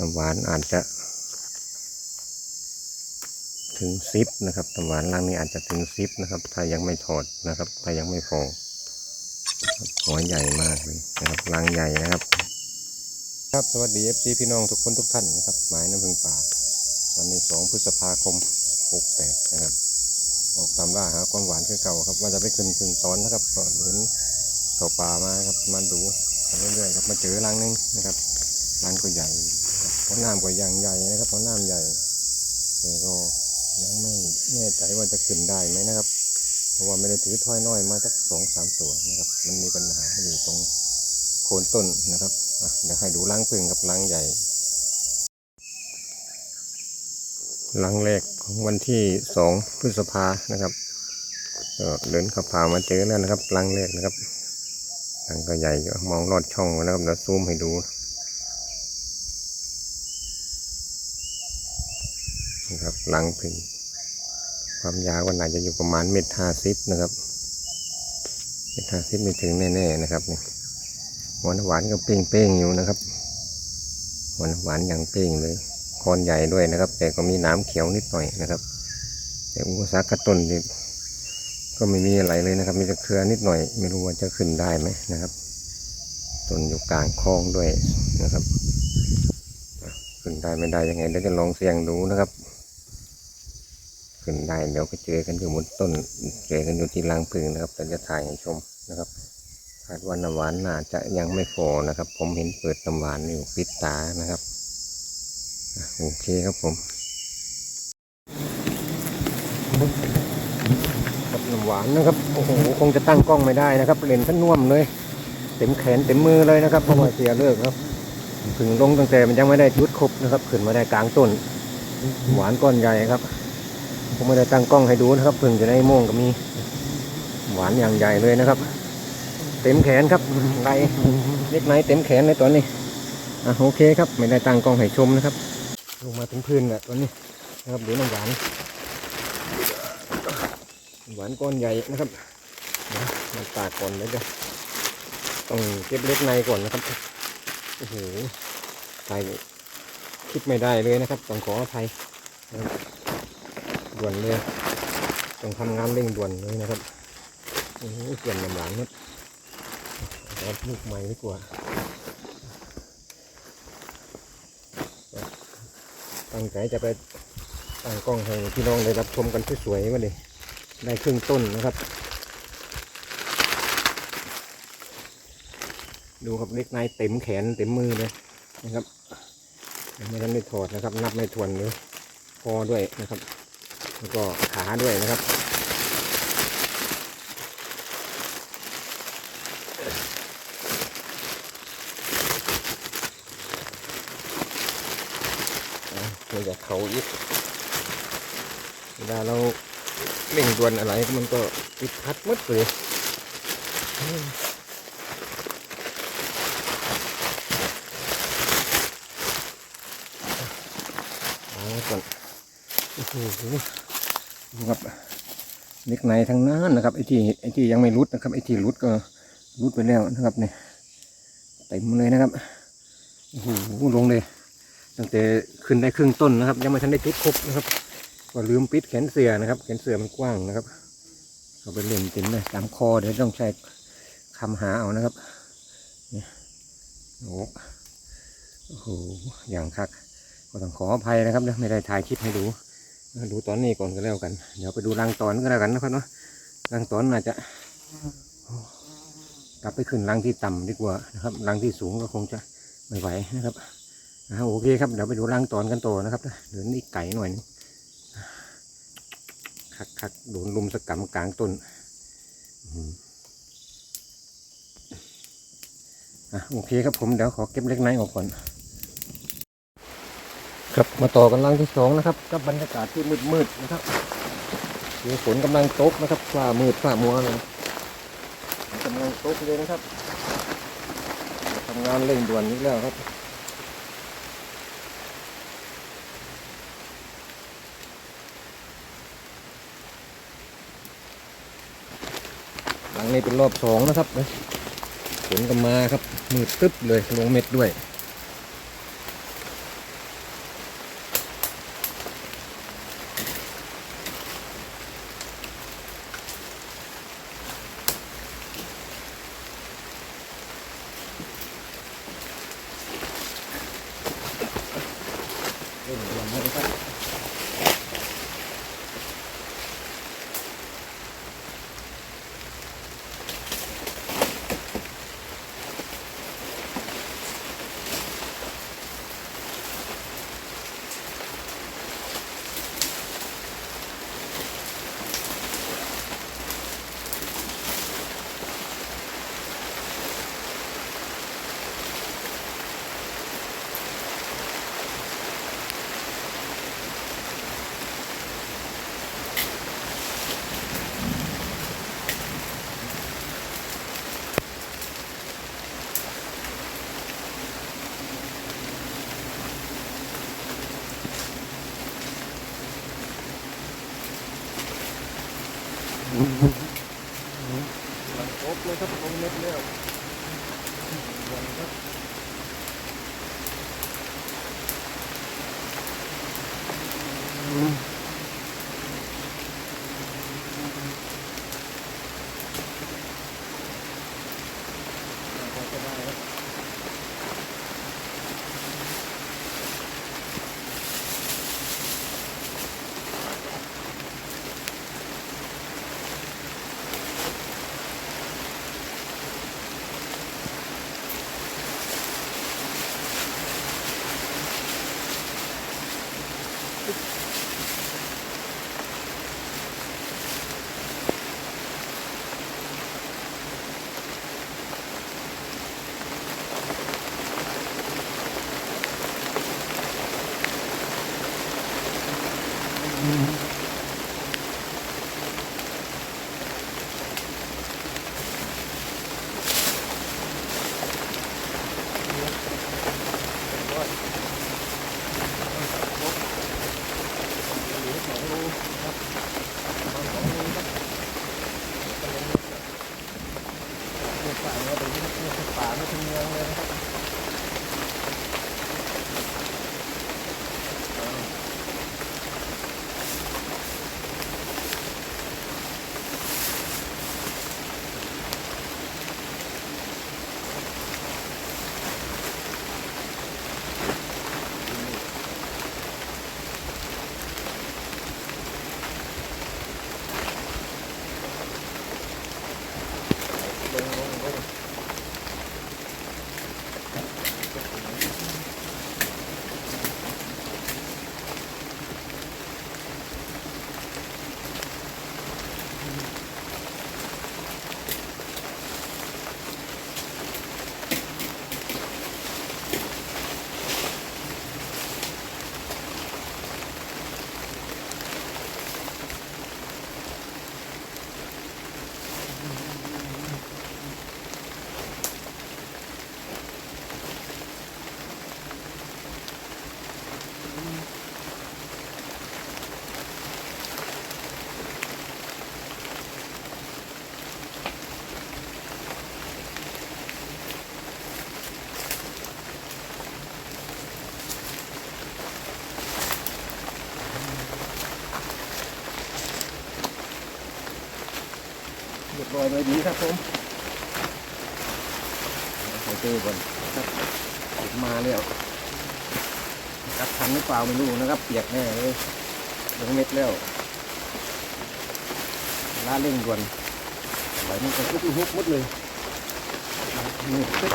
น้ำหวานอาจจะ ถึงซิปนะครับน้ำหวานรังนี้อาจจะถึงซิปนะครับ ถ้ายังไม่ถอดนะครับ ถ้ายังไม่พอครับหัวใหญ่มากเลยนะครับรังใหญ่นะครับ ครับสวัสดีเอฟซีพี่น้องทุกคนทุกท่านนะครับ หมายน้ำพึ่งป่า วันนี้สองพฤษภาคมหกแปดนะครับออกตามล่าหาความหวานคือเก่าครับ ว่าจะไปขึ้นพึ่งตอนนะครับก็เดินเข้าป่ามาครับมาดูเรื่อยๆครับมาเจอรังหนึงนะครับรังก็ใหญ่ พราะน้ำก็ยังใหญ่นะครับเพราะน้ำใหญ่แต่ก็ยังไม่แน่ใจว่าจะขึ้นได้ไหมนะครับ เพราะว่าไม่ได้ถือถ้อยน้อยมาสักสองสามตัวนะครับ มันมีปัญหาอยู่ตรงโคนต้นนะครับเดี๋ยวให้ดูรังพึ่งกับรังใหญ่หลังแรกของวันที่สองพฤษภานะครับก็เดินขับผ่ามาเจอแล้วนะครับหลังแรกนะครับหลังก็ใหญ่อยู่มองลอดช่องนะครับเดี๋ยวซูมให้ดู นะครับ หลังพึ่งความยาวก็น่าจะอยู่ประมาณเมตรห้าสิบนะครับเมตรห้าสิบไม่ถึงแน่ๆนะครับเนี่ยหวานหวานก็เป้งๆอยู่นะครับหวานหวานอย่างเป้งเลยคอนใหญ่ด้วยนะครับ แต่ก็มีน้ำเขียวนิดหน่อยนะครับแต่อุปสรรคกระต้นนี่ก็ไม่มีอะไรเลยนะครับ มีแต่เครือนิดหน่อย ไม่รู้ว่าจะขึ้นได้ไหมนะครับต้นอยู่กลางคลองด้วยนะครับ ขึ้นได้ไม่ได้ยังไงเดี๋ยวจะลองเสี่ยงดูนะครับ ขึ้นได้เดี๋ยวก็เจอกันอยู่บนต้นเจอกันอยู่ที่รังพึ่งนะครับแต่จะถ่ายให้ชมนะครับคาดว่าน้ำหวานน่าจะยังไม่พอนะครับ ผมเห็นเปิดน้ำหวานอยู่ปิดตานะครับโอเคครับผมกับน้ำหวานนะครับโอ้โหคงจะตั้งกล้องไม่ได้นะครับเลนขั้นน่วมเลยเต็มแขนเต็มมือเลยนะครับเพราะว่าเสียเลิกครับ ถึงลงตั้งแต่มันยังไม่ได้ชุดครบนะครับขึ้นมาได้กลางต้น หวานก้อนใหญ่ครับ ผมไม่ได้ตั้งกล้องให้ดูนะครับเพิ่งจะได้โม่งก็มี หวานอย่างใหญ่เลยนะครับ เต็มแขนครับไรเล็กไหนเต็มแขนเลยตอนนี้อะโอเคครับไม่ได้ตั้งกล้องให้ชมนะครับ ลงมาถึงพื้นแหละตอนนี้นะครับเดี๋ยวน้ำหวานหวานก้อนใหญ่นะครับมันตากก่อนเลยเดี๋ยวต้องเก็บเล็กในก่อนนะครับโอ้โหใส่คิดไม่ได้เลยนะครับ ต้องขออภัยนะครับ ด่วนเลยต้องทำงานเร่งด่วนเลยนะครับโอ้เปลี่ยนน้ำหวานนิดเอาลูกใหม่ดีกว่าตั้งใจจะไปตั้งกล้องให้พี่น้องได้รับชมกันสวยๆมาเลยได้ครึ่งต้นนะครับ ดูครับเล็กในเต็มแขนเต็มมือเลยนะครับไม่ทันได้ถอดนะครับ นับไม่ถ้วนเลยคอด้วยนะครับ แล้วก็ขาด้วยนะครับเดี๋ยวจะเขาอีกเวลาเราเร่งดวนอะไรมันก็ติดพัดหมดเลยอืมเอาก่อนโอ้โห ครับเล็กในทั้งนั้นนะครับไอ้ที่ไอ้ที่ยังไม่รุดนะครับไอ้ที่รุดก็รุดไปแล้วนะครับเนี่ยเต็มเลยนะครับโอ้โหลงเลยตั้งแต่ขึ้นได้ครึ่งต้นนะครับ ยังไม่ทันได้จุดครบนะครับ ก็ลืมปิดแขนเสือนะครับ แขนเสือมันกว้างนะครับเอาไปเล่นติ่มเลยตามคอเดี๋ยวต้องใช้คำหาเอานะครับเนี่ยโอ้โหอย่างคักก็ต้องขออภัยนะครับไม่ได้ถ่ายคลิปให้ดู ดูตอนนี้ก่อนก็แล้วกัน เดี๋ยวไปดูรังตอนก็แล้วกันนะครับเนาะรังตอนอาจจะ กลับไปขึ้นรังที่ต่ำดีกว่านะครับรังที่สูงก็คงจะไม่ไหวนะครับโอเคครับเดี๋ยวไปดูร่างตอนกันต่อนะครับเดินนี่ไก่หน่อยนึงคักคักโดนลุมสกรรมกลางต้นอืมอะโอเคครับผมเดี๋ยวขอเก็บเล็กน้อยออกก่อน ครับมาต่อกันร่างที่สองนะครับกับบรรยากาศที่มืดมืดๆนะครับมีฝนกำลังตกนะครับฟ้ามืดฟ้ามัวเลยกำลังตกเลยนะครับทำงานเร่งด่วนนี้แล้วครับหลังนี้เป็นรอบสองนะครับฝนก็มาครับมืดตึ๊บเลยลงเม็ดด้วย เลยครับ ครบเลยครับลงเม็ดแล้วยังครับ ป่าเนี่ยเป็นเนี่ยป่าไม่ถึงเมืองเลยนะครับ เรียบร้อยเลยดีครับผมใส่เต้ก่อนครับออกมาแล้วครับทันหรือเปล่าไม่รู้นะครับ เปียกแน่เลยลงเม็ดแล้วล่าเร่งด่วนไหลมันก็ทุกทุกหมดเลยนี่ตึ๊ด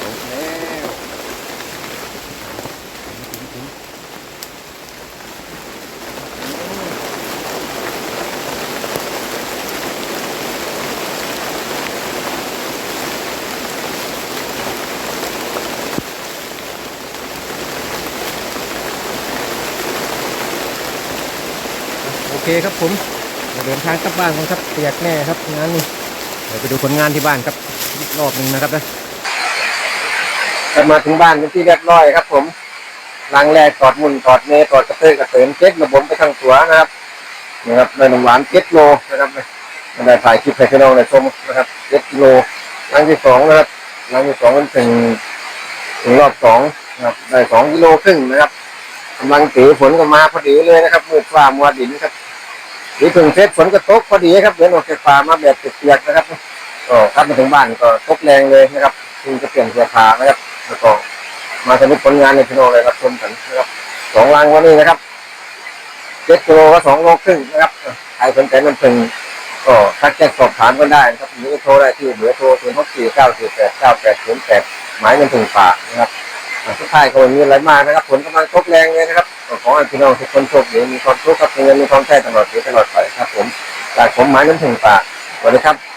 ออกแล้วถึงๆ โอเคครับผมเดินทางกลับบ้านครับเปียกแน่ครับงานนี้เดี๋ยวไปดูผลงานที่บ้านครับอีกรอบหนึ่งนะครับนะกลับมาถึงบ้านเป็นที่เรียบร้อยครับ ผมล้างแรกตอดมุนตอดเนตอดกระเตยกระเตินเจ็ดระบมไปทั้งตัวนะครับนะครับในนมหวานเจ็ดโลนะครับไม่ได้ถ่ายคลิปให้พี่น้องได้ชมนะครับเจ็ดกิโลล้างที่สองนะครับล้างที่สองมันถึงถึงรอบสองนะครับได้สองกิโลครึ่งนะครับกำลังตีฝนก็มาพอดีเลยนะครับมืดฟ้ามัวดินครับ ดีถึงเสร็จฝนก็ตกพอดีครับเดินออกจากป่ามาแบบเปียกๆนะครับก็กลับมาถึงบ้านก็ตกแรงเลยนะครับคือจะเปลี่ยนเสื้อผ้านะครับแล้วก็มาสรุปผลงานในพี่น้องเลยครับชมกันนะครับสองลังวันนี้นะครับเจ็ดกิโลก็สองโลครึ่งนะครับใครสนใจน้ำผึ้งก็ทักแจ้งสอบถามกันได้นะครับหรือโทรได้ที่เบอร์โทรศูนย์หกสี่เก้าสี่แปดเก้าแปดศูนย์แปดหมายน้ำผึ้งป่านะครับสุดท้ายก็มีอะไรมากนะครับผลกำลังตกแรงเลยนะครับ ก็ขอให้พี่น้องทุกคนโชคดีมีความสุขครับมีเงินมีความแท้ตลอดปีตลอดไปครับผมจากผมหมายน้ำถึงปากสวัสดีครับ